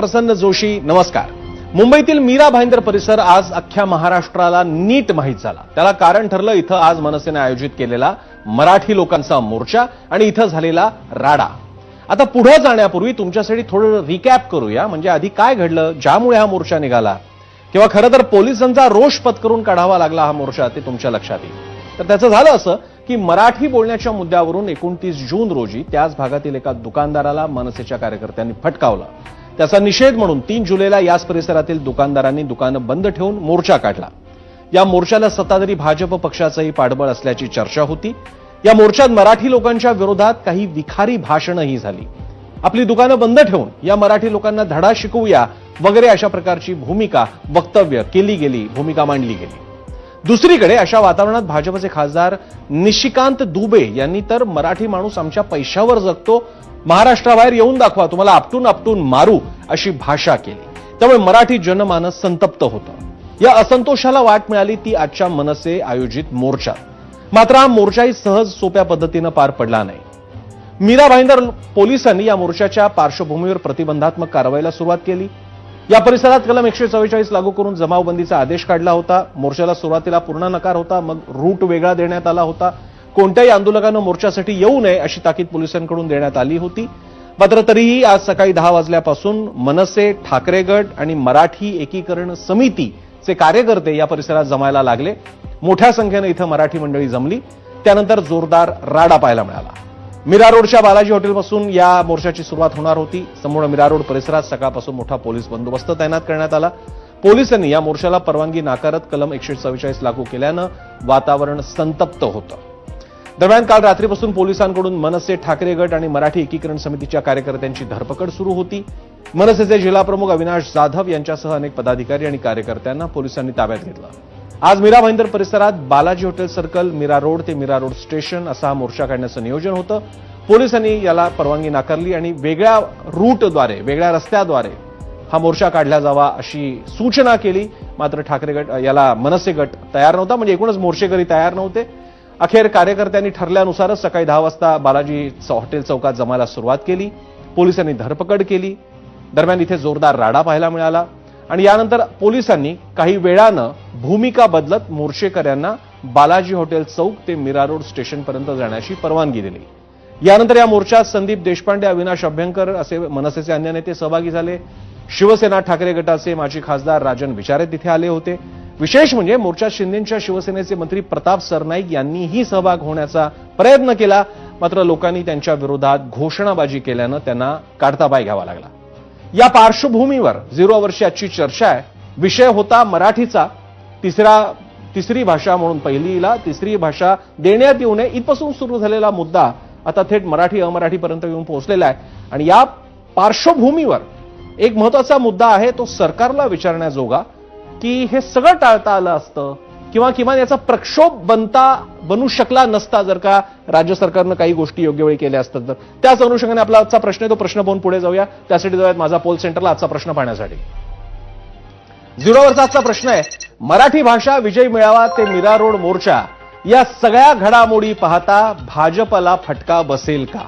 प्रसन्न जोशी नमस्कार. मुंबईतील मीरा भाईंदर परिसर आज अख्ख्या महाराष्ट्राला नीट माहीत झाला. त्याला कारण ठरलं इथं आज मनसेने आयोजित केलेला मराठी लोकांचा मोर्चा आणि इथं झालेला राडा. आता पुढे जाण्यापूर्वी तुमच्यासाठी थोडं रिकॅप करूया. म्हणजे आधी काय घडलं ज्यामुळे हा मोर्चा निघाला? किंवा खरं तर पोलिसांचा रोष पत्करून काढावा लागला हा मोर्चा ते तुमच्या लक्षात येईल. तर त्याचं झालं असं की मराठी बोलण्याच्या मुद्द्यावरून एकोणतीस जून रोजी त्याच भागातील एका दुकानदाराला मनसेच्या कार्यकर्त्यांनी फटकावलं. त्याचा निषेध म्हणून तीन जुलैला याच परिसरातील दुकानदारांनी दुकानं बंद ठेवून मोर्चा काढला. या मोर्चाला सत्ताधारी भाजप पक्षाचंही पाठबळ असल्याची चर्चा होती. या मोर्चात मराठी लोकांच्या विरोधात काही विखारी भाषणंही झाली. आपली दुकानं बंद ठेवून या मराठी लोकांना धडा शिकवूया वगैरे अशा प्रकारची भूमिका वक्तव्य केली गेली भूमिका मांडली गेली. दुसरीकडे अशा वातावरणात भाजपचे खासदार निशिकांत दुबे यांनी तर मराठी माणूस आमच्या पैशावर जगतो महाराष्ट्राबाहेर येऊन दाखवा तुम्हाला आपटून आपटून मारू अशी भाषा केली. त्यामुळे मराठी जनमानस संतप्त होतं. या असंतोषाला वाट मिळाली ती आजच्या मनसे आयोजित मोर्चात मात्र हा मोर्चाही सहज सोप्या पद्धतीनं पार पडला नाही. मीरा भाईंदर पोलिसांनी या मोर्चाच्या पार्श्वभूमीवर प्रतिबंधात्मक कारवाईला सुरुवात केली. या परिसरात कलम एकशे चव्वेचाळीस लागू करून जमावबंदीचा आदेश काढला होता. मोर्चाला सुरुवातीला पूर्ण नकार होता मग रूट वेगळा देण्यात आला होता. कोणत्याही आंदोलकानं मोर्चासाठी येऊ नये अशी ताकीद पोलिसांकडून देण्यात आली होती. मात्र तरीही आज सकाळी दहा वाजल्यापासून मनसे ठाकरे गट आणि मराठी एकीकरण समितीचे कार्यकर्ते या परिसरात जमायला लागले. मोठ्या संख्येनं इथं मराठी मंडळी जमली. त्यानंतर जोरदार राडा पाहायला मिळाला. मीरा रोडच्या बालाजी हॉटेलपासून या मोर्चाची सुरुवात होणार होती. संपूर्ण मीरा रोड परिसरात सकाळपासून मोठा पोलीस बंदोबस्त तैनात करण्यात आला. पोलिसांनी या मोर्चाला परवानगी नाकारत कलम एकशे चव्वेचाळीस लागू केल्यानं वातावरण संतप्त होतं. दरम्यान काल रात्रीपासून पोलिसांकडून मनसे ठाकरे गट आणि मराठी एकीकरण समितीच्या कार्यकर्त्यांची धरपकड सुरू होती. मनसेचे जिल्हाप्रमुख अविनाश जाधव यांच्यासह अनेक पदाधिकारी आणि कार्यकर्त्यांना पोलिसांनी ताब्यात घेतलं. आज मीरा भाईंदर परिसरात Balaji hotel circle Mira road ते मीरा रोड स्टेशन असा हा मोर्चा काढण्याचं नियोजन होतं. पोलिसांनी याला परवानगी नाकारली आणि वेगळ्या रूटद्वारे वेगळ्या रस्त्याद्वारे हा मोर्चा काढला जावा अशी सूचना केली. मात्र ठाकरे गट याला मनसे गट तयार नव्हता म्हणजे एकूणच मोर्चेकरी तयार नव्हते. अखेर कार्यकर्त्यांनी ठरल्यानुसारच सकाळी दहा वाजता बालाजी हॉटेल चौकात जमायला सुरुवात केली. पोलिसांनी धरपकड केली. दरम्यान इथे जोरदार राडा पाहायला मिळाला. आणि यानंतर पोलिसांनी काही वेळानं भूमिका बदलत मोर्चेकऱ्यांना बालाजी हॉटेल चौक ते मीरा रोड स्टेशनपर्यंत जाण्याची परवानगी दिली. यानंतर या मोर्चात संदीप देशपांडे अविनाश अभ्यंकर असे मनसेचे अन्य नेते सहभागी झाले. शिवसेना ठाकरे गटाचे माजी खासदार राजन विचारे तिथे आले होते. विशेष म्हणजे मोर्चात शिंदेच्या शिवसेनेचे मंत्री प्रताप सरनाईक यांनीही सहभाग होण्याचा प्रयत्न केला. मात्र लोकांनी त्यांच्या विरोधात घोषणाबाजी केल्यानं त्यांना काढता पाय घ्यावा लागला. या पार्श्वभूमीवर झिरो वर्षी आजची चर्चा आहे. विषय होता मराठीचा. तिसरा तिसरी भाषा म्हणून पहिलीला तिसरी भाषा देण्यात येऊ नये इथपासून सुरू झालेला मुद्दा आता थेट मराठी अमराठीपर्यंत येऊन पोहोचलेला आहे. आणि या पार्श्वभूमीवर एक महत्त्वाचा मुद्दा आहे तो सरकारला विचारण्याजोगा की हे सगळं टाळता आलं असतं? किंवा किमान याचा प्रक्षोभ बनता बनू शकला नसता जर का राज्य सरकारनं काही गोष्टी योग्य वेळी केल्या असतात तर. त्याच अनुषंगाने आपला आजचा प्रश्न आहे तो प्रश्न पाहून पुढे जाऊया. त्यासाठी जाऊयात माझा पोल सेंटरला आजचा प्रश्न पाहण्यासाठी. झिरोवरचा आजचा प्रश्न आहे मराठी भाषा विजय मिळावा ते मीरा रोड मोर्चा. या सगळ्या घडामोडी पाहता भाजपला फटका बसेल का?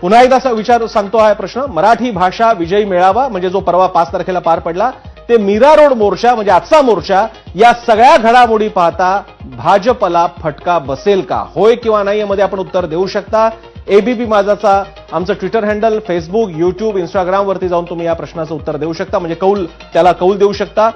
पुन्हा एकदा असा विचार सांगतो हा प्रश्न. मराठी भाषा विजयी मिळावा म्हणजे जो परवा पाच तारखेला पार पडला ते मीरा रोड मोर्चा म्हणजे आजचा मोर्चा या सगळ्या घडामोडी पाहता भाजपला फटका बसेल का? होय किंवा नाही यामध्ये आपण उत्तर देऊ शकता. एबीपी माझाचा आमचं ट्विटर हँडल फेसबुक युट्यूब इंस्टाग्रामवरती जाऊन तुम्ही या प्रश्नाचं उत्तर देऊ शकता. म्हणजे कौल त्याला कौल देऊ शकता.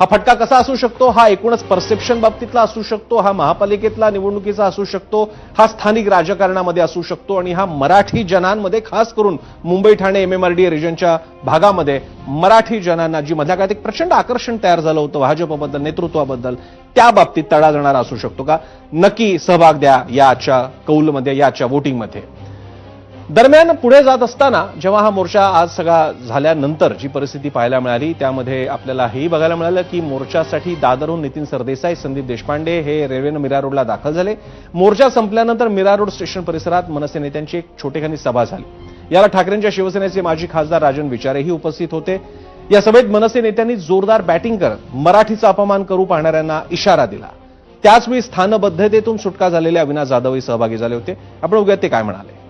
हा फटका कसा असू शकतो? हा एकूणच परसेप्शन बाबतीतला असू शकतो हा महापालिकेतला निवडणुकीचा असू शकतो हा स्थानिक राजकारणामध्ये असू शकतो आणि हा मराठी जनांमध्ये खास करून मुंबई ठाणे एमएमआरडी रिजनच्या भागामध्ये मराठी जनांना जी मधल्या काळात एक प्रचंड आकर्षण तयार झालं होतं भाजपबद्दल नेतृत्वाबद्दल त्या बाबतीत तडा जाणारा असू शकतो का? नक्की सहभाग द्या याच्या कौलमध्ये याच्या वोटिंगमध्ये दरम्यान पुढे जात असताना जेव्हा हा मोर्चा आज सगळा झाल्यानंतर जी परिस्थिती पाहायला मिळाली त्यामध्ये आपल्याला हेही बघायला मिळालं की मोर्चासाठी दादरहून नितीन सरदेसाई संदीप देशपांडे हे रेल्वेनं मीरा रोडला दाखल झाले. मोर्चा संपल्यानंतर मीरा रोड स्टेशन परिसरात मनसे नेत्यांची एक छोटेखानी सभा झाली. याला ठाकरेंच्या शिवसेनेचे माजी खासदार राजन विचारेही उपस्थित होते. या सभेत मनसे नेत्यांनी जोरदार बॅटिंग करत मराठीचा अपमान करू पाहणाऱ्यांना इशारा दिला. त्याचवेळी स्थानबद्धतेतून सुटका झालेले अविनाश जाधवही सहभागी झाले होते. आपण उघ्यात ते काय म्हणाले?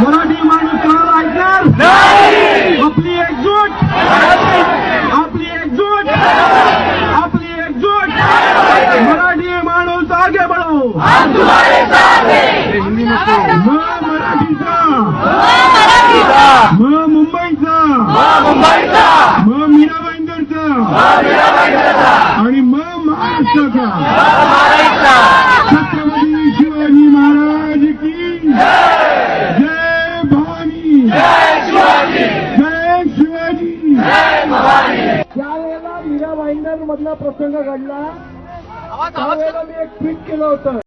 मराठी माणूस कोणाला ऐकणार आपली एकजूट! आपली एकजूट! आपली एकजूट! मराठी माणूस आगे बढो! मराठीचा. म मुंबईचा. म मीरा भाईंदरचा आणि म महाराष्ट्राचा. मधला प्रसंग घडला. त्यावेळेला मी एक ट्विट केलं होतं.